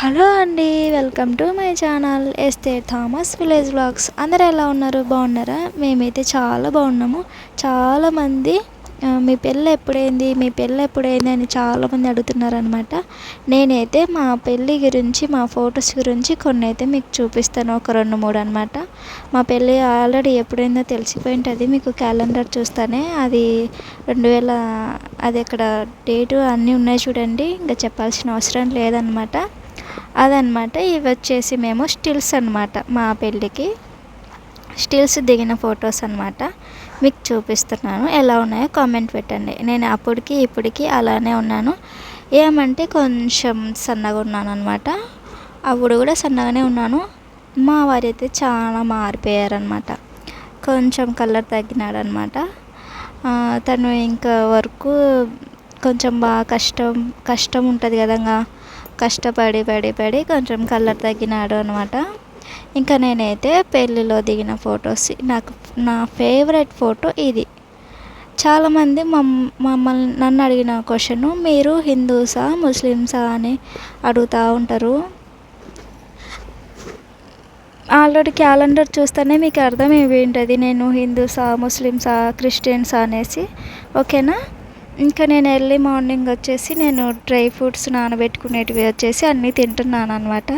Hello అండి welcome to my channel ఎస్తే Thomas village vlogs అందరు ఎలా ఉన్నారు? బాగున్నారా? మేమైతే చాలా బాగున్నాము. చాలామంది మీ పెళ్ళి ఎప్పుడైంది మీ పెళ్ళి ఎప్పుడైంది అని చాలామంది అడుగుతున్నారు అనమాట నేనైతే మా పెళ్ళి గురించి మా ఫొటోస్ గురించి కొన్ని అయితే మీకు చూపిస్తాను. ఒక రెండు మూడు అనమాట మా పెళ్ళి ఆల్రెడీ ఎప్పుడైందో తెలిసిపోయింటుంది అది మీకు క్యాలెండర్ చూస్తానే. అది రెండు వేల అది ఇక్కడ డేటు అన్నీ ఉన్నాయి చూడండి. ఇంకా చెప్పాల్సిన అవసరం లేదనమాట అదనమాట. ఇవి వచ్చేసి మేము స్టిల్స్ అనమాట మా పెళ్ళికి. స్టిల్స్ దిగిన ఫొటోస్ అనమాట మీకు చూపిస్తున్నాను. ఎలా ఉన్నాయో కామెంట్ పెట్టండి. నేను అప్పటికి ఇప్పటికి అలానే ఉన్నాను. ఏమంటే కొంచెం సన్నగా ఉన్నాను అనమాట అప్పుడు కూడా సన్నగానే ఉన్నాను. మా వారైతే అయితే చాలా మారిపోయారనమాట కొంచెం కలర్ తగ్గినాడు అనమాట తను ఇంకా వర్క్ కొంచెం బాగా కష్టం కష్టం ఉంటుంది కదా కష్టపడి పడి పడి కొంచెం కలర్ తగ్గినాడు అనమాట ఇంకా నేనైతే పెళ్ళిలో దిగిన ఫొటోస్ నాకు నా ఫేవరెట్ ఫోటో ఇది. చాలామంది మమ్ మమ్మల్ని నన్ను అడిగిన క్వశ్చన్ మీరు హిందూసా ముస్లిమ్సా అని అడుగుతూ ఉంటారు. ఆల్రెడీ క్యాలెండర్ చూస్తేనే మీకు అర్థం ఉంటుంది నేను హిందూసా ముస్లిమ్సా క్రిస్టియన్సా అనేసి. ఓకేనా? ఇంకా నేను ఎర్లీ మార్నింగ్ వచ్చేసి నేను డ్రై ఫ్రూట్స్ నానబెట్టుకునేటివి వచ్చేసి అన్నీ తింటున్నాను అనమాట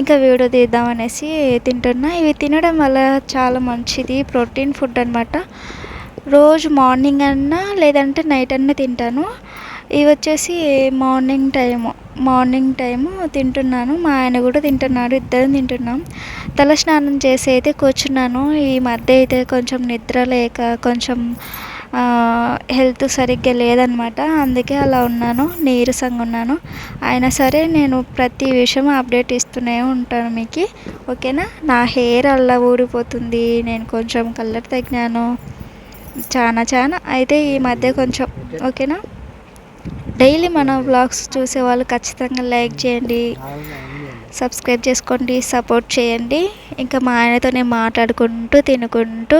ఇంకా వీడియో తీద్దాం అనేసి తింటున్నా. ఇవి తినడం వల్ల చాలా మంచిది ప్రోటీన్ ఫుడ్ అనమాట రోజు మార్నింగ్ అన్నా లేదంటే నైట్ అన్నా తింటాను. ఇవి వచ్చేసి మార్నింగ్ టైము మార్నింగ్ టైము తింటున్నాను. మా ఆయన కూడా తింటున్నాడు ఇద్దరం తింటున్నాం. తల స్నానం చేసి అయితే కూర్చున్నాను. ఈ మధ్య అయితే కొంచెం నిద్ర లేక కొంచెం హెల్త్ సరిగ్గా లేదనమాట. అందుకే అలా ఉన్నాను నీరసంగా ఉన్నాను. అయినా సరే నేను ప్రతి విషయం అప్డేట్ ఇస్తూనే ఉంటాను మీకు. ఓకేనా? నా హెయిర్ అలా ఊడిపోతుంది నేను కొంచెం కలర్ తగ్గినాను. చాలా చాలా అయితే ఈ మధ్య కొంచెం ఓకేనా? డైలీ మన వ్లాగ్స్ చూసే వాళ్ళు ఖచ్చితంగా లైక్ చేయండి సబ్స్క్రైబ్ చేసుకోండి సపోర్ట్ చేయండి. ఇంకా మా ఆయనతో నేను మాట్లాడుకుంటూ తినుకుంటూ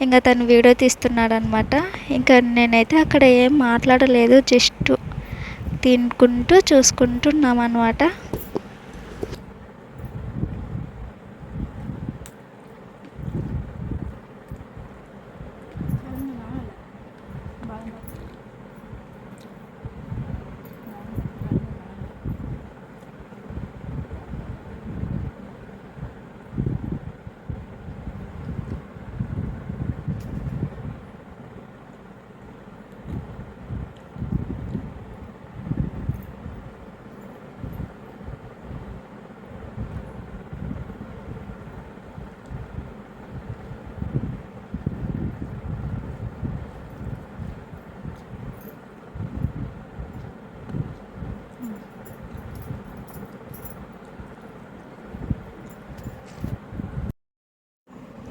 ఇంకా తను వీడియో తీస్తున్నాడు అనమాట ఇంకా నేనైతే అక్కడ ఏం మాట్లాడలేదు జస్ట్ తినుకుంటూ చూసుకుంటున్నాం అనమాట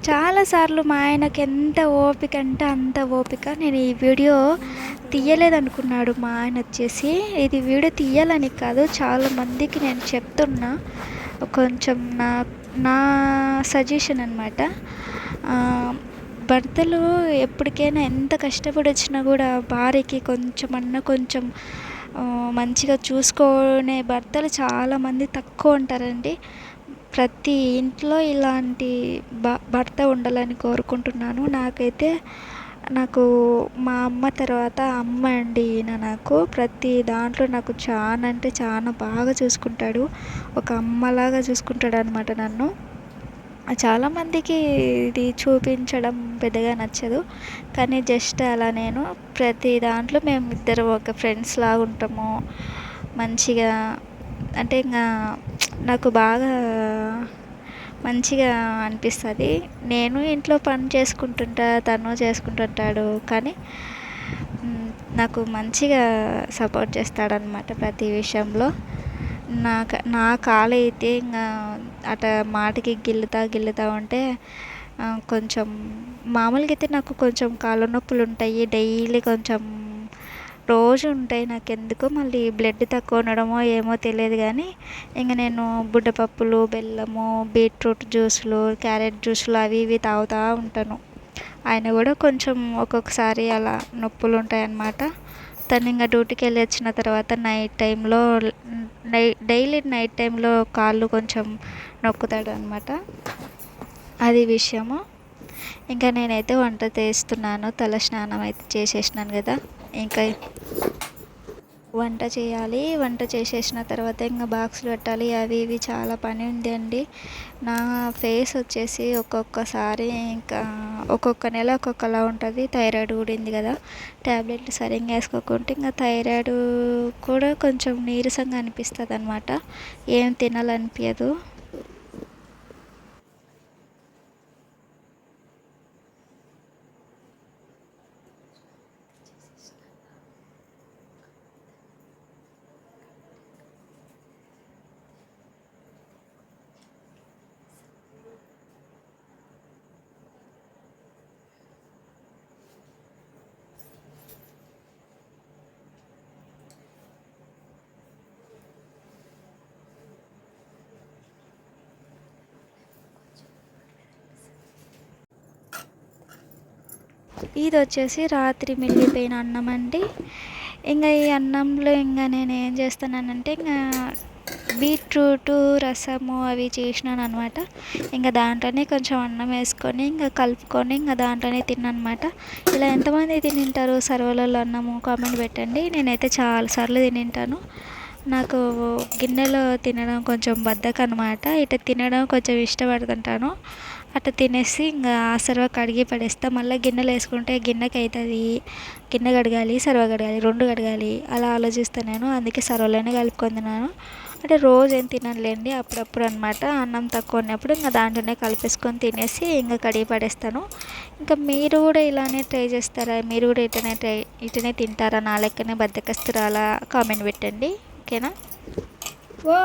చాలాసార్లు మా ఆయనకి ఎంత ఓపిక అంటే అంత ఓపిక నేను ఈ వీడియో తీయలేదనుకున్నాడు మా ఆయన వచ్చేసి. ఇది వీడియో తీయాలని కాదు చాలా మందికి నేను చెప్తున్నా. కొంచెం నా నా సజెషన్ అనమాట భర్తలు ఎప్పటికైనా ఎంత కష్టపడి వచ్చినా కూడా భార్యకి కొంచెం అన్న కొంచెం మంచిగా చూసుకునే భర్తలు చాలామంది తక్కువ ఉంటారండి. ప్రతి ఇంట్లో ఇలాంటి భ భర్త ఉండాలని కోరుకుంటున్నాను. నాకైతే నాకు మా అమ్మ తర్వాత అమ్మ అండి ఈయన నాకు. ప్రతి దాంట్లో నాకు చాలా అంటే చాలా బాగా చూసుకుంటాడు. ఒక అమ్మలాగా చూసుకుంటాడు అనమాట నన్ను. చాలామందికి ఇది చూపించడం పెద్దగా నచ్చదు. కానీ జస్ట్ అలా నేను ప్రతి దాంట్లో మేము ఇద్దరు ఒక ఫ్రెండ్స్ లాగా ఉంటాము మంచిగా అంటే ఇంకా నాకు బాగా మంచిగా అనిపిస్తుంది. నేను ఇంట్లో పని చేసుకుంటుంటా తను చేసుకుంటుంటాడు కానీ నాకు మంచిగా సపోర్ట్ చేస్తాడనమాట ప్రతి విషయంలో. నా నా కాలు అయితే ఇంకా అట మాటకి గిల్లుతా గిల్లుతా ఉంటే కొంచెం మామూలుగా అయితే నాకు కొంచెం కాళ్ళ నొప్పులు ఉంటాయి డైలీ కొంచెం రోజు ఉంటాయి నాకు ఎందుకో మళ్ళీ బ్లడ్ తక్కువ ఉండడమో ఏమో తెలియదు కానీ ఇంక నేను బుడ్డపప్పులు బెల్లము బీట్రూట్ జ్యూసులు క్యారెట్ జ్యూసులు అవి ఇవి తాగుతూ ఉంటాను. ఆయన కూడా కొంచెం ఒక్కొక్కసారి అలా నొప్పులు ఉంటాయి అన్నమాట తను ఇంకా డ్యూటీకి వెళ్ళి వచ్చిన తర్వాత నైట్ టైంలో నై డైలీ నైట్ టైంలో కాళ్ళు కొంచెం నొక్కుతాడు అనమాట అది విషయము. ఇంకా నేనైతే వంట చేస్తున్నాను. తల స్నానం అయితే చేసేసినాను కదా. ఇంకా వంట చేయాలి. వంట చేసేసిన తర్వాత ఇంకా బాక్స్లు పెట్టాలి. అవి ఇవి చాలా పని ఉంది అండి. నా ఫేస్ వచ్చేసి ఒక్కొక్కసారి ఇంకా ఒక్కొక్క నెల ఒక్కొక్కలా ఉంటుంది. థైరాయిడ్ కూడా ఉంది కదా. ట్యాబ్లెట్లు సరిగ్గా వేసుకోకుంటే ఇంకా థైరాయిడ్ కూడా కొంచెం నీరసంగా అనిపిస్తుంది అనమాట ఏం తినాలనిపించదు ఇది వచ్చేసి రాత్రి మిగిలిపోయిన అన్నం అండి. ఇంకా ఈ అన్నంలో ఇంకా నేను ఏం చేస్తున్నానంటే ఇంకా బీట్రూట్ రసము అవి చేసినాను అనమాట ఇంకా దాంట్లోనే కొంచెం అన్నం వేసుకొని ఇంకా కలుపుకొని ఇంకా దాంట్లోనే తిన్నమాట ఇలా ఎంతమంది తినింటారు సర్వలలో అన్నము కామెంట్ పెట్టండి. నేనైతే చాలాసార్లు తినింటాను. నాకు గిన్నెలో తినడం కొంచెం బద్ధకం అనమాట ఇట్లా తినడం కొంచెం ఇష్టపడుతుంటాను. అట్లా తినేసి ఇంకా ఆ సర్వ కడిగి పడేస్తా. మళ్ళీ గిన్నెలు వేసుకుంటే గిన్నెకి అవుతుంది గిన్నె కడగాలి సర్వ కడగాలి రెండు కడగాలి. అలా ఆలోచిస్తాను నేను. అందుకే సర్వలోనే కలుపుకొని అంటే రోజు ఏం తినలేండి అప్పుడప్పుడు అనమాట అన్నం తక్కువ ఉన్నప్పుడు ఇంకా దాంట్లోనే కలిపేసుకొని తినేసి ఇంకా కడిగి పడేస్తాను. ఇంకా మీరు కూడా ఇలానే ట్రై చేస్తారా? మీరు కూడా ఇటనే ట్రై ఇటనే తింటారా? నా లెక్కనే బద్దకస్తురాలా? కామెంట్ పెట్టండి. ఓకేనా? ఓ